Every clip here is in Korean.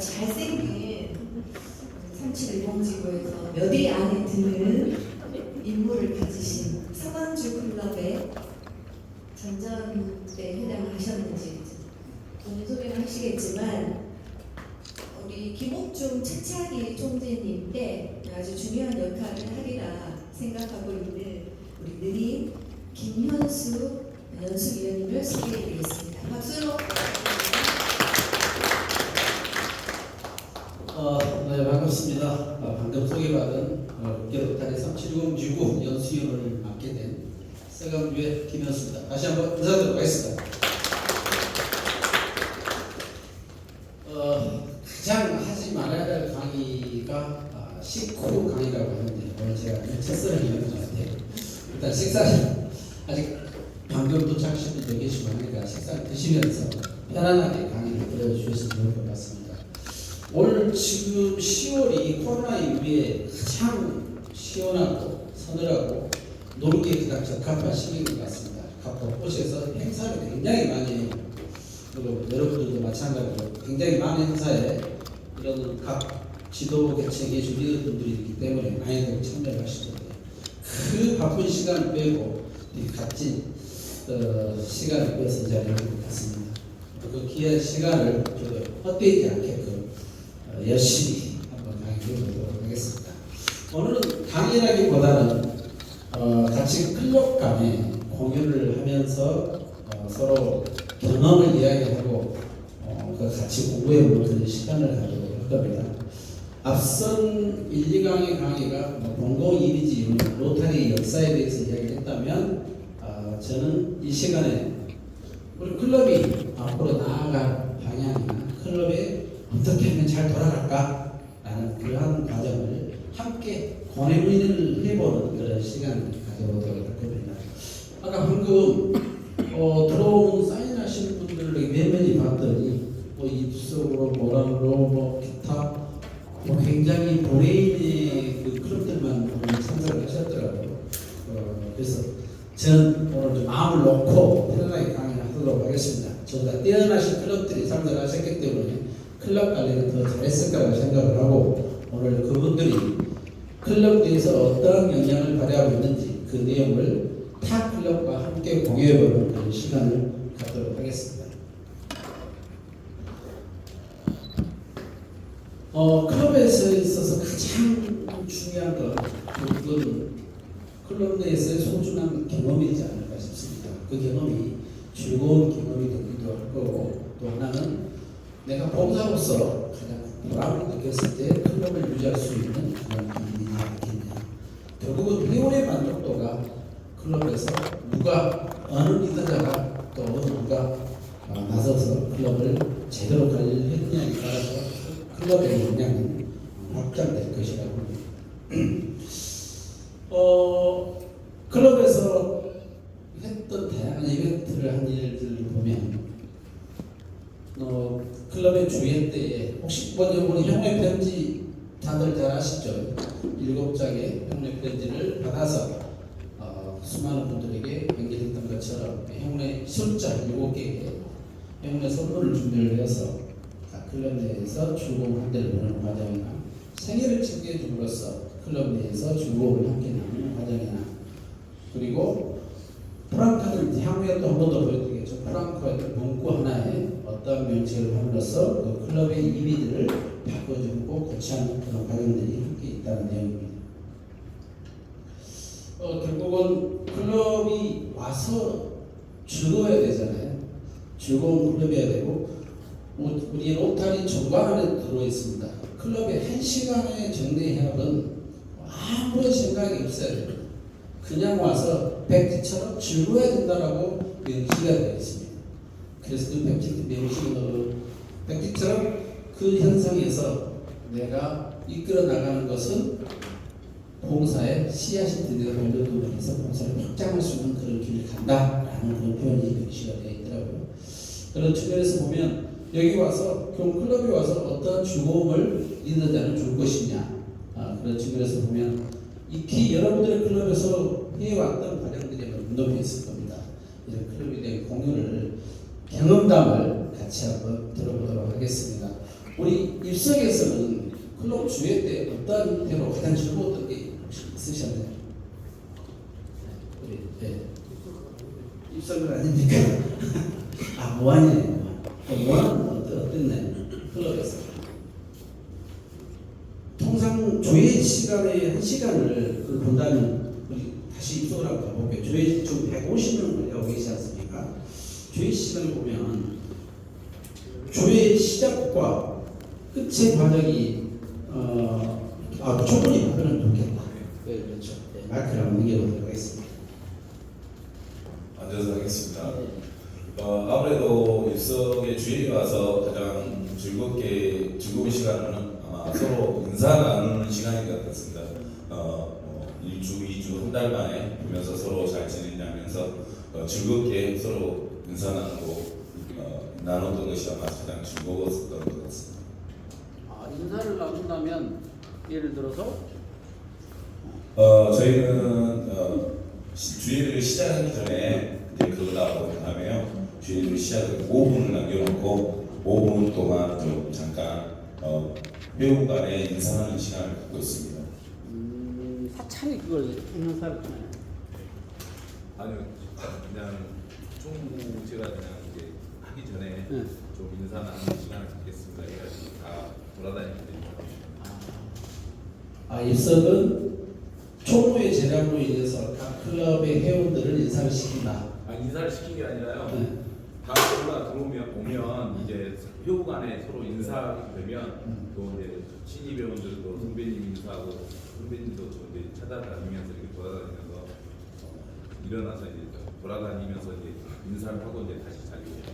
잘생긴 삼칠 일봉지구에서 몇 위 안에 드는 인물을 가지신 서강주 클럽의 전전때 해당하셨는지 본인 소개를 하시겠지만 우리 김옥중 차차기 총재님 때 아주 중요한 역할을 하리라 생각하고 있는 우리 느린 김현수 연수위원님을 소개해드리겠습니다. 박수로 어, 네, 반갑습니다. 어, 방금 소개받은 어, 국제로타리 370 지구 연수위원을 맡게 된 서강주의 김현수입니다. 다시 한번 인사드리도록 하겠습니다. 어, 가장 하지 말아야 될 강의가 아, 식후 강의라고 하는데 오늘 제가 첫설을 이는 것 같아요. 일단 식사를 아직 방금 도착하신 분도 계시고 하니까 식사를 드시면서 편안하게 강의를 들어주셨으면 좋을 것 같습니다. 올 지금 10월이 코로나 이후에 가장 시원하고 서늘하고 놀기에 가장 적합한 시기인 것 같습니다. 각 곳곳에서 행사를 굉장히 많이 해요. 그리고 여러분들도 마찬가지로 굉장히 많은 행사에 이런 각 지도 개척의 주리들분들이 있기 때문에 많이들 참여를 하시는데 그 바쁜 시간을 빼고 이 값진 어, 시간을 빼서 온것 같습니다. 그 귀한 시간을 좀 헛되지 않게끔 어, 열심히 한번 강의해 보도록 하겠습니다. 오늘은 강의라기보다는 어, 같이 간에 공유를 하면서 어, 서로 경험을 이야기하고 어, 그 같이 공부해 보는 시간을 가지도록 할 겁니다. 앞선 1, 2강의 강의가 뭐 공공 이미지, 로타리 역사에 대해서 이야기를 했다면 어, 저는 이 시간에 우리 클럽이 앞으로 나아갈 어떻게 하면 잘 돌아갈까? 라는 그러한 과정을 함께 고뇌문의를 해보는 그런 시간을 가져보도록 할 겁니다. 아까 방금 어, 들어온 사인하시는 분들을 몇몇이 봤더니 뭐 입속으로 뭐라로 뭐 기타 뭐 굉장히 본인의 그 클럽들만 참석을 하셨더라고요. 어, 그래서 전 오늘 좀 마음을 놓고 편안하게 강의를 하도록 하겠습니다. 저보다 뛰어나신 클럽들이 때문에 클럽 관리를 더 잘했을 거라고 생각을 하고 오늘 그분들이 클럽 내에서 어떤 영향을 발휘하고 있는지 그 내용을 타 클럽과 함께 공유해보는 그런 시간을 갖도록 하겠습니다. 어, 클럽에서 있어서 가장 중요한 건 그건 클럽 내에서의 소중한 경험이지 않을까 싶습니다. 그 경험이 즐거운 경험이 되기도 할 거고 또 하나는 내가 봉사로서 가장 보람을 느꼈을 때 클럽을 유지할 수 있는 그런 일이 아니겠냐. 결국은 회원의 만족도가 클럽에서 누가 어느 리더자가 또 누가 어, 나서서 클럽을 제대로 관리를 했느냐에 따라서 클럽의 역량은 확장될 것이라고 봅니다. 어, 클럽에서 했던 다양한 이벤트를 한 일들을 보면 어, 클럽의 주회 먼저 우리 형의 편지 다들 잘 아시죠? 일곱 장의 형의 편지를 받아서 어, 수많은 분들에게 연결했던 것처럼 형의 숫자 일곱 개의 형의 선물을 준비를 해서 각 클럽 내에서 즐거운 한 대를 보는 과정이나 생일을 챙겨줌으로써 클럽 내에서 즐거움을 함께 나누는 과정이나 그리고 프랑카를 향후에 또 한 번 더 보여드리겠죠. 프랑카의 문구 하나에 어떤 명칭을 함으로써 그 클럽의 이미지를 바꿔주고 고치하는 그런 과정들이 함께 있다는 내용입니다. 어, 결국은 클럽이 와서 즐거워야 되잖아요. 즐거운 클럽이어야 되고 우- 우리 로타리 정관 안에 들어 있습니다. 클럽의 한 시간의 정례 협은 아무런 생각이 없어야 돼요. 그냥 와서 백지처럼 즐거워야 된다라고 명시가 되어 있습니다. 그래서 그 백지 명시는 백지처럼 그 현상에서 내가 이끌어 나가는 것은 봉사의 씨앗이 드디어 발견되고 해서 봉사를 확장할 수 있는 그런 길을 간다라는 그런 표현이 명시가 되어 있더라고요. 그런 측면에서 보면 여기 와서 경 클럽에 와서 어떤 즐거움을 리더자는 줄 것이냐 아, 그런 측면에서 보면 익히 여러분들의 클럽에서 해왔던 과정들이 눈높이 있을 겁니다. 이런 클럽에 대한 공유를 경험담을 같이 한번 들어보도록 하겠습니다. 우리 입석에서는 클럽 주회 때 어떤 때로 가장 즐거웠던 게 혹시 있으셨나요? 우리 네. 입석은 아닙니까? 아 모안이네요. 모안은 어떤 어땠나요? 클럽에서 통상 조회 시간에 한 시간을 그 본다면 우리 다시 입속을 한번 가볼게요. 조회 좀 150명 걸려고 계시지 않습니까? 조회 시간을 보면 조회 시작과 끝의 과정이 어, 아 충분히 답변을 좋겠다. 네, 그렇죠. 네, 마이크를 한번 넘겨보도록 하겠습니다. 앉아서 하겠습니다. 어, 아무래도 입석에 주일이 와서 가장 즐겁게 즐거운 시간은 아마 서로 인사 나누는 시간인 것 같습니다. 어, 뭐 1주, 2주, 한 달 만에 보면서 서로 잘 지내냐면서 어, 즐겁게 서로 인사 나누고 어, 나눴던 것이 아마 가장 즐거웠던 것 같습니다. 아, 인사를 나눈다면 예를 들어서 어, 저희는 어, 시- 주일을 시작하기 전에 이제 그거라고 하면요. 주일을 시작을 5분을 남겨놓고 5분 동안 좀 잠깐 어, 회원 간에 인사하는 시간을 갖고 있습니다. 음, 사찰이 그걸 인사를 하나요? 아니요, 그냥 총 제가 그냥 하기 전에 네. 좀 인사 나누는 시간을 갖겠습니다. 해가지고 다 돌아다니거든요. 아 입석은 총무의 재량으로 인해서 각 클럽의 회원들을 인사를 시킨다. 아 인사를 시킨 게 아니라요. 네. 다 올라 들어오면 오면 이제 회우 간에 서로 인사하게 되면 음. 또 이제 신입 회원들도 선배님 인사하고 선배님도 또 이제 찾아다니면서 이렇게 돌아다니면서 어, 일어나서 이제 돌아다니면서 이제 인사를 하고 이제 다시 자리로.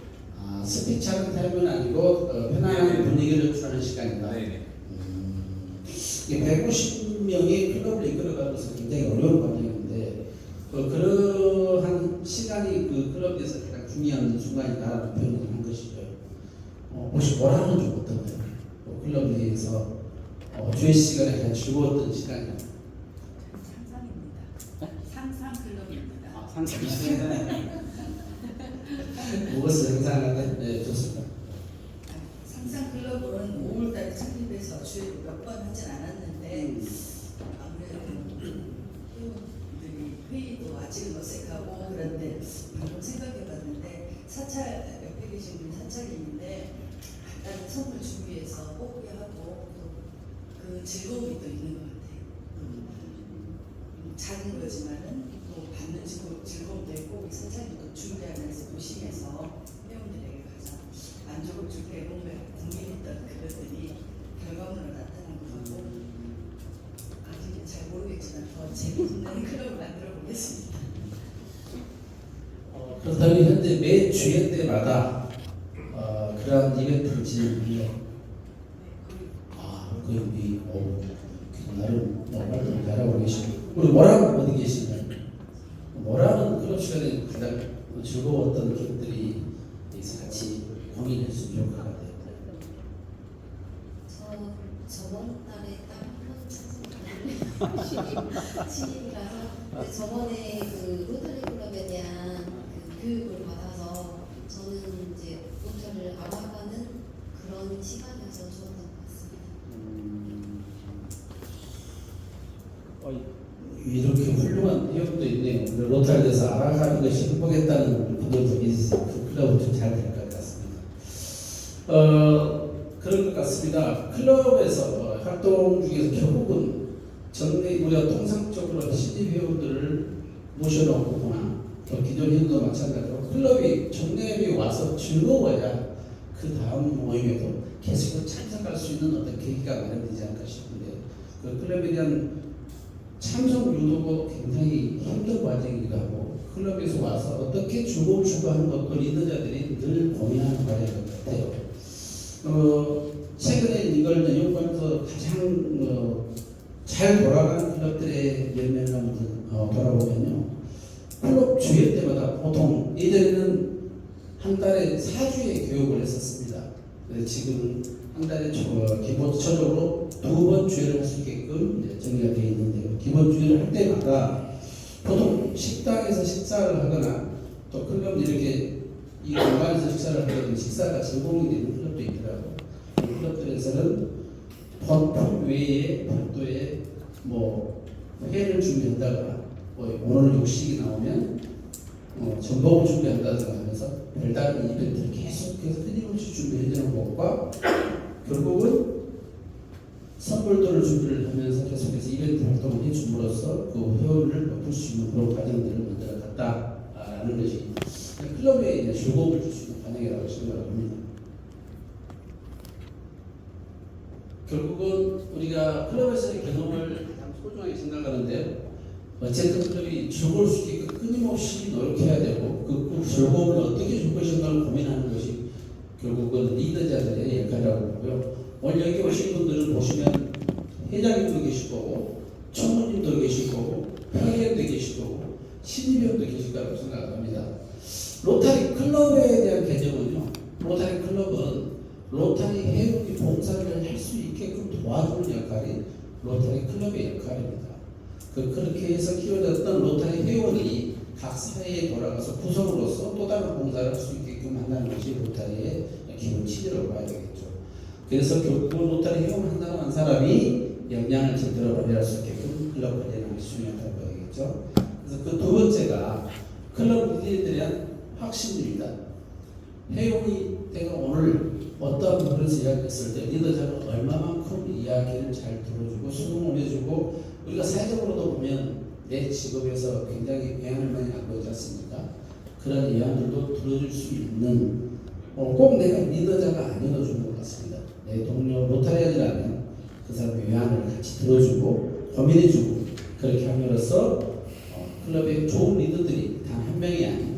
아, 스피치하는 타입은 아니고 어, 편안한 네네. 분위기를 주는 시간이다. 네네. 음, 이게 150명이 클럽을 이끌어가면서 굉장히 어려운 과정인데 어, 그러한 시간이 그 클럽에서 가장 중요한 순간이다라고 표현을 한 것이죠. 어, 혹시 뭐라는 좀 어떤가요? 어, 클럽 내에서 어, 주회 시간에 가장 즐거웠던 시간이 상상입니다. 상상 클럽입니다. 아, 상상이 무엇을 행사하는데 네, 좋습니다. 상상 클럽은 5월달에 창립해서 주회를 몇번 하진 않았는데 아무래도 회원들이 회의도 아직은 어색하고 그런데 방금 생각해봤는데 사찰 옆에 계신 분이 사찰님인데 간단히 선물 준비해서 뽑게 하고 또 그 즐거움이 또 있는 것 같아요. 음, 작은 거지만은 또 받는 즐거- 즐거움도 있고 우리 사장님도 준비하면서 보시면서 회원들에게 가장 만족을 줄때 몸에 궁금했던 그것들이 결과물로 나타난 것 같고 아직은 잘 모르겠지만 더 재밌는 클럽을 만들어 보겠습니다. 어, 그렇다면 현재 매 주회 때마다 어, 그러한 이벤트를. 아, 그 우리 어, 그 나름 너무 잘하고 계시고 우리 모랑 어디 계시나요? 모랑은 클럽 시간에 가장 즐거웠던 기억들이 여기서 같이 공유해 주시면 좋을 것 같아요. 저 저번 달에 신입이라서 근데 저번에 그 로터리 클럽에 대한 그 교육을 받아서 저는 이제 로터를 알아가는 그런 시간이어서 좋았던 것 같습니다. 음, 어, 이렇게 내용도 있네요. 로탈에서 알아가는 것이 행복했다는. 그 클럽은 좀잘 될 것 같습니다. 어, 그런 것 같습니다. 클럽에서 활동 중에서 결국은 정례 우리가 통상적으로 신입 회원들을 모셔놓거나 또 기존 회원도 마찬가지로 클럽이 정례에 와서 즐거워야 그 다음 모임에도 계속 참석할 수 있는 어떤 계기가 마련되지 않을까 싶은데 그 클럽에 대한 참석 유도가 굉장히 힘든 과정이기도 하고 클럽에서 와서 어떻게 즐거움을 추구하는 것을 리더자들이 늘 고민하는 과정인 것 같아요. 어, 최근에 이걸 연구하면서 가장 어, 잘 돌아가는 클럽들의 열매를 어, 돌아보면요. 클럽 주회 때마다 보통 예전에는 한 달에 4주의 교육을 했었습니다. 지금 한 달에 저- 기본적으로 두 번 주회를 할 수 있게끔 정리가 되어 있는데요. 기본 주회를 할 때마다 보통 식당에서 식사를 하거나 또 클럽 이렇게 이 공간에서 식사를 하거나 식사가 제공이 되는 클럽도 있더라고요. 클럽들에서는 펀 외에 별도의 뭐 회를 준비한다거나 뭐 오늘 육식이 나오면 어, 전복을 준비한다든가 하면서 별다른 이벤트를 계속해서 끊임없이 준비해주는 것과 결국은 선물들을 준비를 하면서 계속해서 이벤트 활동을 해줌으로써 그 회원을 높일 수 있는 그런 과정들을 만들어갔다라는 것이 클럽에 이제 즐거움을 줄 수 있는 과정이라고 생각을 합니다. 결국은 우리가 클럽에서의 경험을 가장 소중하게 생각하는데 어쨌든 클럽이 즐거울 수 있게끔 끊임없이 노력해야 되고 그, 그 즐거움을 어떻게 줄 것인가를 고민하는 것이 결국은 리더자들의 역할이라고 보고요. 오늘 여기 오신 분들을 보시면 회장님도 계실 거고 총무님도 계실 거고 회장님도 계실 거고 신입위원도 계실 거라고 생각합니다. 로타리 클럽에 대한 개념은요. 로타리 클럽은 로타리 회원이 봉사를 할 수 있게끔 도와주는 역할이 로타리 클럽의 역할입니다. 그 그렇게 해서 키워졌던 로타리 회원이 각 사회에 돌아가서 구성으로서 또 다른 봉사를 할 수 있게끔 한다는 것이 로타리의 기본 취지라고 봐야 되겠죠. 그래서 결국은 로타리 회원 한다고 한 사람이 역량을 제대로 발휘할 수 있게끔 클럽 관리를 중요하다고 봐야겠죠. 그래서 그 두 번째가 클럽 리더에 대한 확신입니다. 회원이 내가 오늘 어떤 부분에서 이야기했을 때 리더자가 얼마만큼 이야기를 잘 들어주고 수긍을 해주고 우리가 사회적으로도 보면 내 직업에서 굉장히 애환을 많이 갖고 있지 않습니까? 그런 애환들도 들어줄 수 있는 어, 꼭 내가 리더자가 아니어도 좋은 것 같습니다. 내 동료 로타리안이라면 그 사람의 애환을 같이 들어주고 고민해주고 그렇게 함으로써 어, 클럽의 좋은 리더들이 단 한 명이 아닌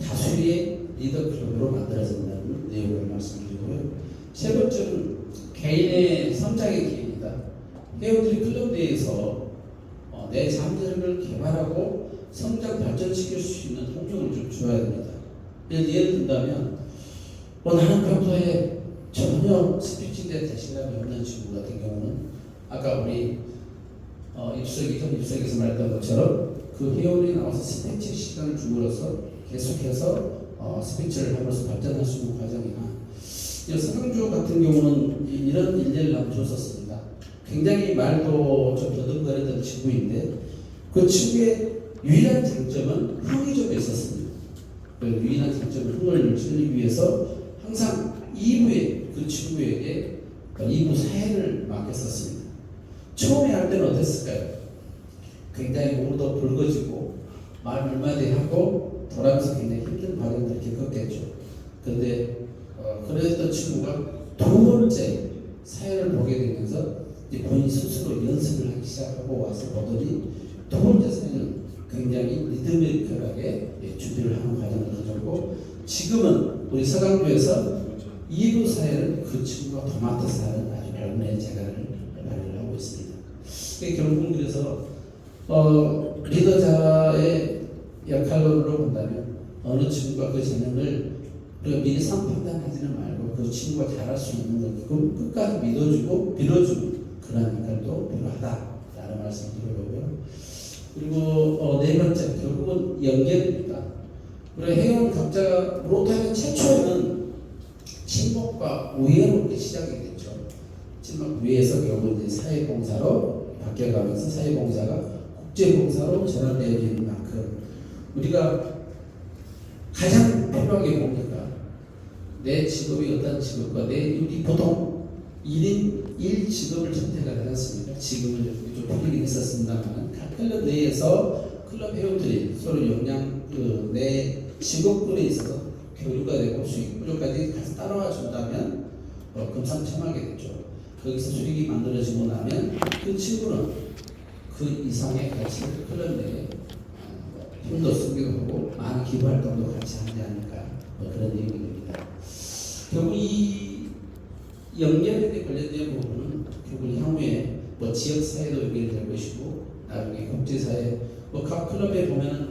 다수의 리더 클럽으로 만들어진다는 내용을 말씀드리고요. 세 번째는 개인의 성장의 기회입니다. 회원들이 클럽 내에서 어, 내 잠재력을 개발하고 성장 발전시킬 수 있는 환경을 좀 줘야 됩니다. 예를, 예를 든다면 뭐 나는 평소에 전혀 스피치인데 자신감이 없는 친구 같은 경우는 아까 우리 어, 입석이 전 입석에서 말했던 것처럼 그 회원이 나와서 스피치 시간을 줌으로써 계속해서 어, 스피치를 하면서 발전할 수 있는 과정이나 이 서강주 같은 경우는 이- 이런 일례를 남줬었습니다. 굉장히 말도 좀 더듬거리던 친구인데 그 친구의 유일한 장점은 흥이 좀 있었습니다. 그 유일한 장점은 흥을 지르기 위해서 항상 2부에 그 친구에게 2부 사회를 맡겼었습니다. 처음에 할 때는 어땠을까요? 굉장히 몸도 붉어지고 말 얼마디 하고 돌아가면서 굉장히 힘든 과정들을 겪었겠죠. 그런데 어, 그랬던 친구가 두 번째 사회를 보게 되면서 이제 본인 스스로 연습을 하기 시작하고 와서 보더니 두 번째 사회는 굉장히 리드미컬하게 예, 준비를 하는 과정을 가졌고 지금은 우리 서강주에서 2부 사회를 그 친구가 도맡아서 하는 아주 별명의 재간을 발휘를 하고 있습니다. 결국은 그래서 어, 리더자의 역할로 본다면 어느 친구가 그 재능을 우리가 미리 상판단하지는 말고 그 친구가 잘할 수 있는 걸 그- 끝까지 믿어주고 빌어주는 그런 역할도 필요하다라는 말씀 드리고요. 그리고 어, 네 번째 결국은 연결입니다. 우리 회원 각자가 로타리 최초에는 친목과 우애로 시작이 됐죠. 친목 위에서 결국 이제 사회봉사로 바뀌어가면서 사회봉사가 국제봉사로 전환되어지는 만큼 우리가 가장 필요하게 봅니까? 내 직업이 어떤 직업과 내 우리 보통 1인 1 직업을 선택을 않습니까? 지금은 좀 풀리긴 했었습니다만 각 클럽 내에서 클럽 회원들이 서로 역량 그, 내 직업군에 있어서 교류가 되고 수익 구조까지 같이 따라와 준다면 어, 금상첨화게 되죠. 거기서 수익이 만들어지고 나면 그 친구는 그 이상의 가치를 클럽 내에 어, 힘도 쓰기도 하고 많은 기부 활동도 같이 하지 않을까 뭐 그런 얘기가 됩니다. 결국 이 연결에 관련된 부분은 결국 향후에 뭐 지역 사회도 연결될 것이고 나중에 국제 사회 뭐 각 클럽에 보면은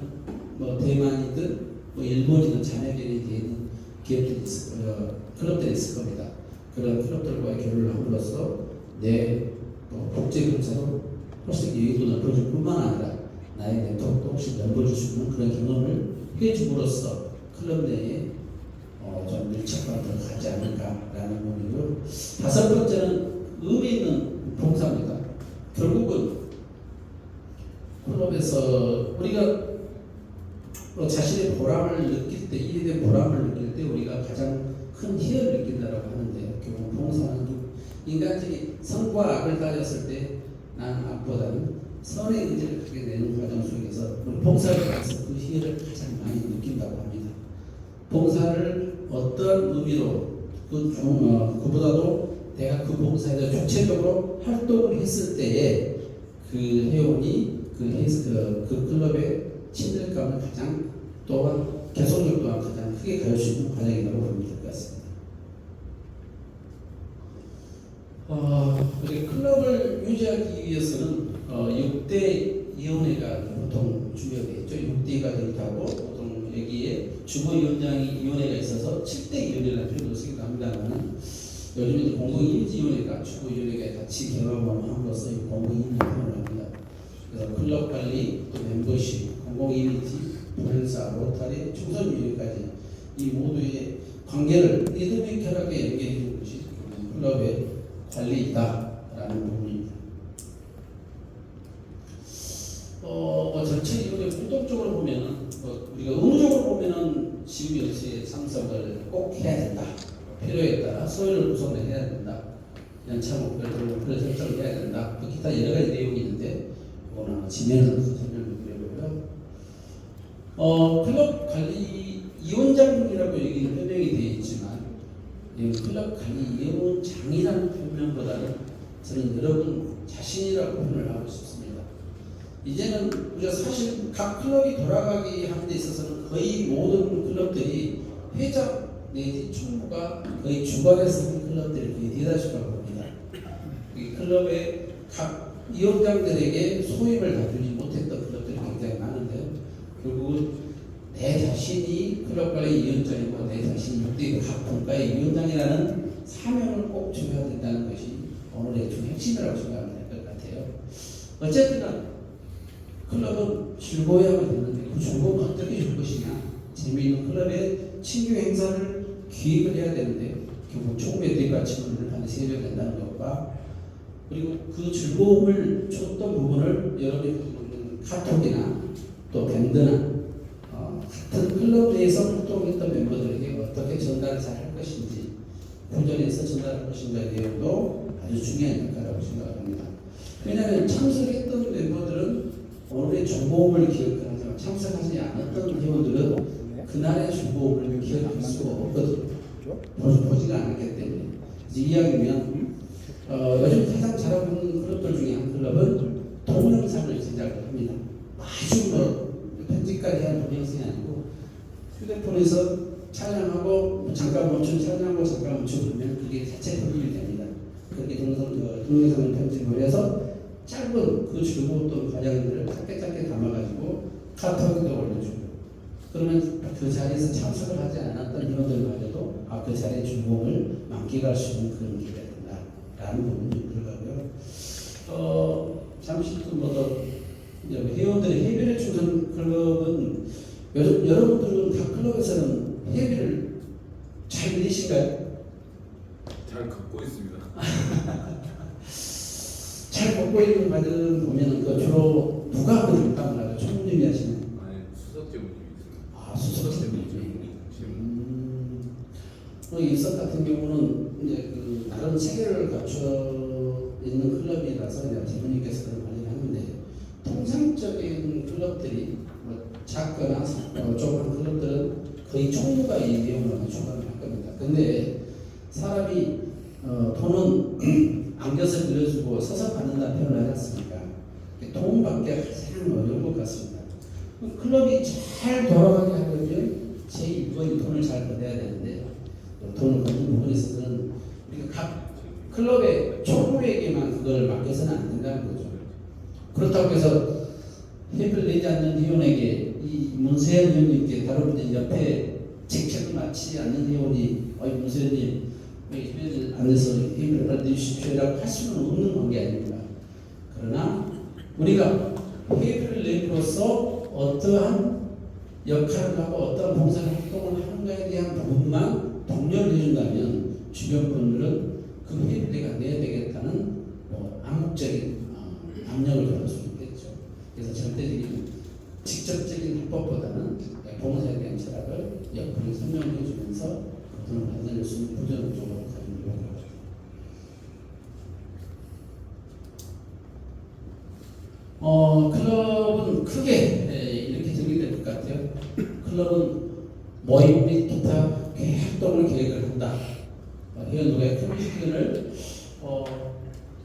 뭐 대만이든 뭐 일본이든 자매들이 되어 있는 기업들이 어, 클럽들이 있을 겁니다. 그런 클럽들과의 교류를 함으로써 내 어, 국제 경사로 훨씬 여기도 넓어질 뿐만 아니라 나의 네트워크도 훨씬 넓어질 수 있는 그런 경험을 해줌으로써 클럽 내에 어, 좀 밀착감을 가지 않을까라는 부분이고 다섯 번째는 의미 있는 봉사입니다. 결국은 클럽에서 우리가 뭐 자신의 보람을 느낄 때, 일에 보람을 느낄 때 우리가 가장 큰 희열을 느낀다라고 하는데 결국 봉사는 인간적인 선과 악을 따졌을 때 나는 악보다는 선의 의지를 크게 내는 과정 속에서 봉사를 통해서 그 희열을 가장 많이 느낀다고 합니다. 봉사를 어떤 의미로 그, 중- 어, 그보다도 내가 그 봉사에 대해 주체적으로 활동을 했을 때에 그 회원이 그, 그, 그 클럽의 친밀감을 가장 또한 개선력 또한 가장 크게 가질 수 있는 과정이라고 보면 될 것 같습니다. 어, 우리 클럽을 유지하기 위해서는 어, 6대 위원회가 보통 준비되어 있죠. 6대가 되고 보통 여기에 주무위원장이 위원회가 있어서 7대 위원회라는 표현을 쓰기도 합니다만 요즘 이제 공공임지위원회가 주무위원회가 같이 결합함으로써 이 공공임지 표현을 합니다. 그래서 클럽 관리, 또 멤버십, 공공이미지, 본사, 로타리, 충선위원회까지 이 모두의 관계를 리드미컬하게 연결해 주는 것이 클럽의 관리이다라는 부분입니다. 어, 뭐 전체 이렇게 활동적으로 보면은 뭐 우리가 의무적으로 보면은 여시에 참석을 꼭 해야 된다. 필요에 따라 소요를 구성을 해야 된다. 연차 목표를 목표를 설정을 해야 된다. 또 기타 여러 가지 내용이 있는데 그거는 드려보고요. 어, 클럽 관리 위원장이라고 여기는 표명이 되어 있지만 이 클럽 관리 위원장이라는 표명보다는 저는 여러분 자신이라고 표현을 하고 싶습니다. 이제는 우리가 사실 각 클럽이 돌아가기 하는 데 있어서는 거의 모든 클럽들이 회장 내지 총무가 거의 주관해서 하는 클럽들이 거의 대다수라고 봅니다. 이 클럽의 각 위원장들에게 소임을 다루지 못했던 클럽들이 굉장히 많은데요. 결국은 내 자신이 클럽 관리 위원장이고 내 6대 각 분과의 위원장이라는 사명을 꼭 줘야 된다는 것이 오늘의 중 핵심이라고 생각하면 될 것 같아요. 어쨌든 클럽은 즐거워야만 되는데 그 즐거움을 어떻게 줄 것이냐 재미있는 클럽의 친교 행사를 기획을 해야 되는데 결국 총무에 뒷받침을 반드시 해줘야 된다는 것과 그리고 그 즐거움을 줬던 부분을 여러분이 카톡이나 또 밴드나 어, 같은 클럽 내에서 활동했던 멤버들에게 어떻게 전달을 잘 할 것인지 구전에서 전달할 것인가의 내용도 아주 중요한 역할이라고 생각합니다. 왜냐하면 참석했던 멤버들은 오늘의 즐거움을 기억을 하지만 참석하지 않았던 회원들은 그날의 즐거움을 기억할 수가 없거든요. 보지, 보지가 않았기 때문에 이야기면 어, 요즘 가장 잘하고 있는 클럽들 중에 한 클럽은 동영상을 제작을 합니다. 아주 뭐 편집까지 하는 동영상이 아니고 휴대폰에서 촬영하고 잠깐 멈춘 촬영하고 잠깐 멈춰보면 그게 자체 편집이 됩니다. 그렇게 동영상, 어, 동영상을 편집을 해서 짧은 그 즐거웠던 과정들을 짧게 짧게 담아가지고 카톡에도 올려주고 그러면 그 자리에서 참석을 하지 않았던 회원들마저도 아, 그 자리의 즐거움을 만끽할 수 있는 그런 기회가 된다라는 부분이 들어가고요. 어, 잠시 또뭐 회원들의 해외를 추천 클럽은 요즘 여러분들은 각 클럽에서는 해외를 잘 내신가요? 잘 걷고 있습니다. 잘 먹고 있는 과정 보면은 그 주로 누가 그 담당을 하죠? 총무님이 하시는 아니 수석 제무님이 있습니다. 아 수석 제무님 때문에 지금 음, 뭐 일선 같은 경우는 이제 그 나름 체계를 갖춰 있는 클럽이라서 이제 대표님께서 그런 관리를 하는데 통상적인 클럽들이 뭐 작거나 어, 조그만 클럽들은 거의 총무가 이 내용을 주관을 할 겁니다. 근데 사람이 어, 돈은 안겨서 빌려주고 서서 받는다는 표현을 하지 않습니까? 돈 받기가 가장 어려운 것 같습니다. 클럽이 잘 돌아가게 하려면 제2부의 돈을 잘 받아야 되는데 돈을 받는 부분에 있어서는 우리가 각 클럽의 총무에게만 그걸 맡겨서는 안 된다는 거죠. 그렇다고 해서 협의를 내지 않는 회원에게 이 문세현 회원님께 다른 분들 옆에 직책을 맡지 않는 회원이 어 이 문세현님 왜 협의를 안 해서 협의를 받아주십시오라고 할 수는 없는 관계 아닙니까? 그러나 우리가 회의를 내므로써 어떠한 역할을 하고 어떤 봉사 활동을 하는가에 대한 부분만 독려를 해준다면 주변 분들은 그 회의를 내가 내야 되겠다는 뭐 암묵적인 어, 압력을 받을 수 있겠죠. 그래서 절대적인 직접적인 합법보다는 봉사에 대한 철학을 옆으로 설명해 주면서 만들 수 있는 부전을 쪽으로 가는 거죠. 어, 클럽은 크게 에, 이렇게 정리될 것 같아요. 클럽은 모임 및 기타 꽤 활동을 계획을 한다. 어, 회원들의 커뮤니티를 어,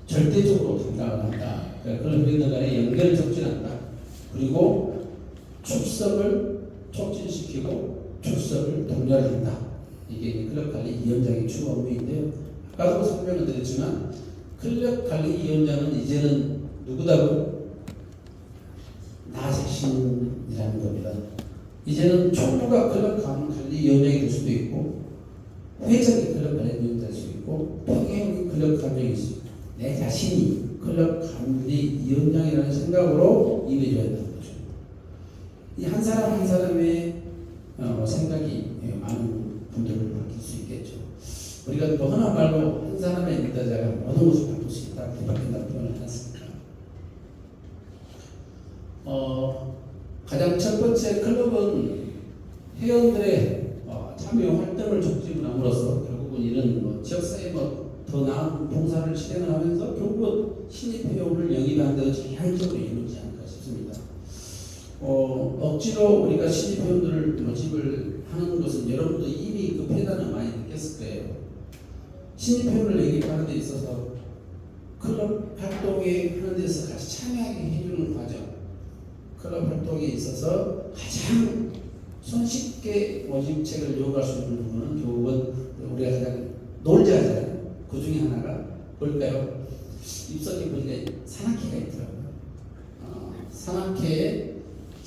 절대적으로 생각을 한다. 그러니까 그런 회원들 간의 연결을 촉진한다. 그리고 출석을 촉진시키고 출석을 독려한다. 이게 클럽 관리 위원장의 주 업무인데요. 아까도 설명을 드렸지만 클럽 관리 위원장은 이제는 누구다고 나 자신이라는 겁니다. 이제는 총무가 클럽 관리 위원장이 될 수도 있고 회장이 클럽 관리 위원장이 될수 있고 평행이 클럽 수 있고 내 자신이 클럽 관리 위원장이라는 생각으로 임해줘야 되는 거죠. 이 한 사람 한 사람의 어, 생각이 예, 많은 분들을 바뀔 수 있겠죠. 우리가 또 흔한 말로 한 사람의 리더자가 모든 것을 바꿀 수 있다, 바뀐다 표현을 했습니다. 어, 가장 첫 번째 클럽은 회원들의 어, 참여 활동을 촉진함으로써 결국은 이런 뭐 지역사회 뭐더 나은 봉사를 실행을 하면서 결국은 신입 회원을 영입하는 데도 자연적으로 이루어지지 않을까 싶습니다. 어, 억지로 우리가 신입 회원들을 모집을 하는 것은 여러분도 이미 그 폐단을 많이 느꼈을 거예요. 신입 회원을 영입하는 데 있어서 클럽 활동에 하는 데서 같이 참여하게 해주는 과정 클럽 활동에 있어서 가장 손쉽게 모집책을 요구할 수 있는 부분은 결국은 우리가 가장 놀자 하잖아요. 그 중에 하나가 뭘까요? 입성이 보니까 산악회가 있더라고요. 어, 산악회에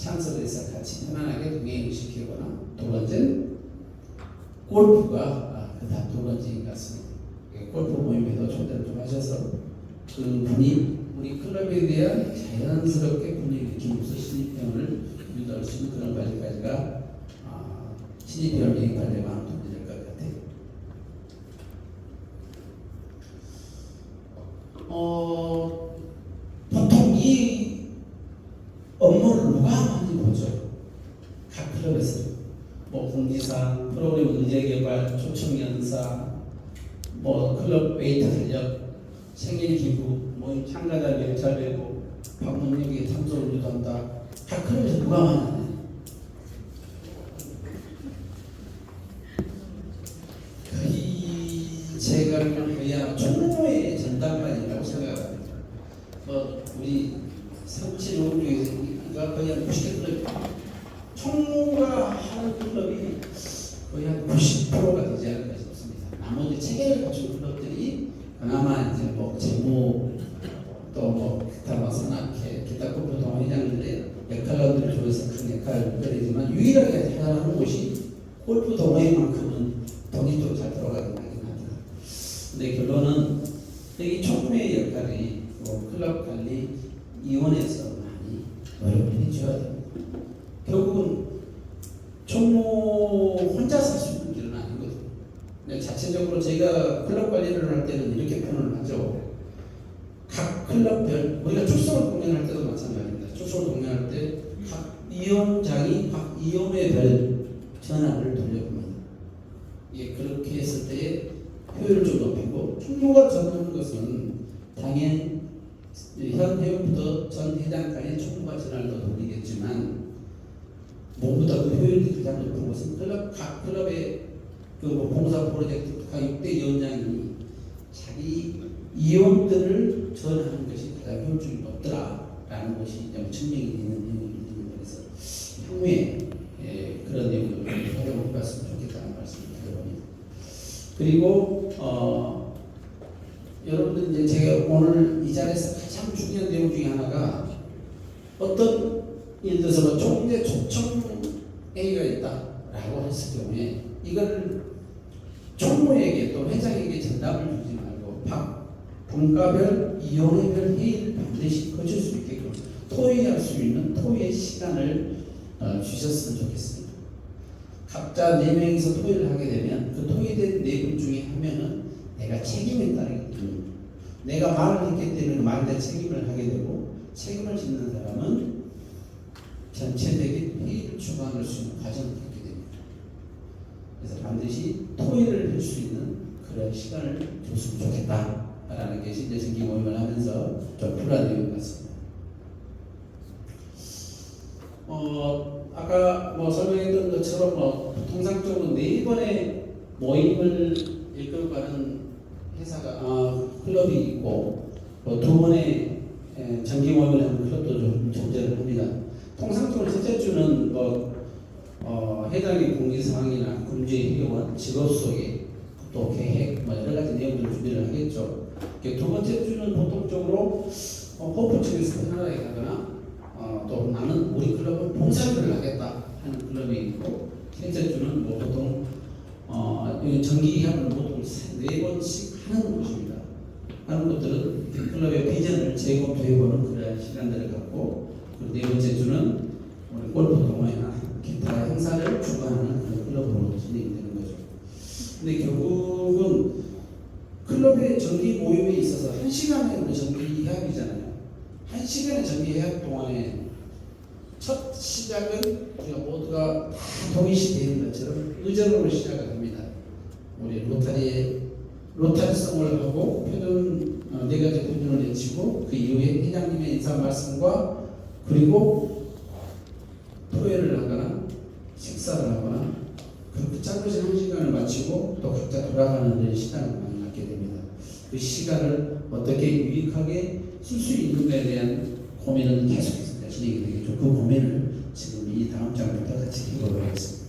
참석해서 같이 편안하게 동행을 시키거나 두 번째는 골프가 아, 그다음 두 번째인 것 같습니다. 예, 골프 모임에도 초대를 좀 하셔서 그 분이 우리 클럽에 대한 자연스럽게 분위기 느끼면서 신입회원을 유도할 수 있는 그런 과정까지가 아, 신입회원 얘기 관리에 많은 도움이 될 것 같아요. 어, 보통 이 업무를 누가 하는지 보죠. 각 클럽에서 뭐 공지사, 프로그램 의제개발, 초청연사, 뭐 클럽 웨이터 전력, 생일 기부, 모임 참가자 명찰 배고 방문역에 탐소를 유도한다. 각 클럽에서 누가 하느냐. 거의 제가 거의 아마 총무의 전담반이라고 생각합니다. 뭐 우리 삼칠 오중에서가 거의 한 90개 클럽이 총무가 하는 클럽이 거의 한 90%가 되지 않을까 싶습니다. 나머지 체계를 갖춘 클럽들이 그나마 이제 뭐 재무 또뭐 기타 뭐 산악회 기타 골프 동호회장들의 역할들을 조해서 큰 역할을 벌이지만 유일하게 하는 곳이 골프 동호회만큼은 돈이 좀 잘 들어가긴 하긴 합니다. 근데 결론은 여기 총무의 역할이 뭐 클럽 관리 위원회에서 많이 노력을 해줘야 됩니다. 결국은 총무 혼자서 할수 있는 길은 아니거든요. 자체적으로 저희가 클럽 관리를 할 때는 이렇게 표현을 하죠. 각 클럽별 우리가 축소를 공연할 때도 마찬가지입니다. 축소를 공연할 때각 위원장이 각 위원회별 전화를 돌려봅니다. 예, 그렇게 했을 때 효율을 좀 높이고 총무가 전하는 것은 당연 현 회원부터 전 회장까지 전화를 더 돌리겠지만 모두다 그 효율이 가장 높은 것은 클럽 각 클럽의 그뭐 봉사 프로젝트 각 6대 위원장이 자기 이용들을 전하는 것이 가장 효율이 높더라라는 것이 좀 증명이 되는 있는 거라서 향후에 예, 그런 내용을 활용해 봤으면 좋겠다는 말씀을 드려봅니다. 그리고 어, 여러분들 이제 제가 오늘 이 자리에서 가장 중요한 내용 중에 하나가 어떤 예를 들어서 뭐 총재 초청 A가 있다라고 했을 경우에 이걸 총무에게 또 회장에게 전담을 주지 말고 각 분과별 위원회별 회의를 반드시 거칠 수 있게끔 토의할 수 있는 토의 시간을 어, 주셨으면 좋겠습니다. 각자 네 명이서 토의를 하게 되면 그 토의된 네 분 중에 한 명은 내가 따르기 때문에 내가 말을 했기 때문에 말대 책임을 하게 되고 책임을 짓는 사람은 전체적인 회의를 주관할 수 있는 과정을 갖게 됩니다. 그래서 반드시 토의를 할 수 있는 그런 시간을 줬으면 좋겠다라는 게 이제 정기 모임을 하면서 좀 불안해온 것 같습니다. 어, 아까 뭐 설명했던 것처럼 뭐 통상적으로 네 번의 모임을 이끌어가는 회사가 아, 클럽이 있고 또두 번의 에, 정기 모임을 하는 클럽도 좀 존재를 합니다. 통상적으로 첫째 주는 뭐 어, 해당의 공지 사항이나 금주의 회원, 직업 소개, 또 계획, 뭐 여러 가지 내용들을 준비를 하겠죠. 두 번째 주는 보통적으로 어, 호프 측에서 편하게 가거나 어, 또 나는 우리 클럽은 봉사를 하겠다 하는 클럽이 있고 셋째 주는 뭐 보통 어, 이 정기협을 보통 세- 네 번씩 하는 곳입니다. 하는 것들은 그 클럽의 비전을 재검토해보는 그런 시간들을 갖고 그리고 네 번째 주는 우리 골프 동호회나 기타 행사를 주관하는 그런 클럽으로 진행이 되는 거죠. 근데 결국은 클럽의 정기 모임에 있어서 한 시간의 우리 정기 협이잖아요. 한 시간의 정기 협 동안에 첫 시작은 우리가 모두가 다 동의시 되는 것처럼 의전으로 시작을 합니다. 우리 로타리에 로타리성을 하고 표준 어, 네 가지 표준을 내치고 그 이후에 회장님의 인사 말씀과 그리고 토요를 하거나 식사를 하거나 그렇게 짧으신 한 시간을 마치고 또 각자 돌아가는 그런 시간을 많이 갖게 됩니다. 그 시간을 어떻게 유익하게 쓸 수 있는가에 대한 고민은 계속해서 진행이 되겠죠. 그 고민을 지금 이 다음 장부터 같이 해보도록 하겠습니다.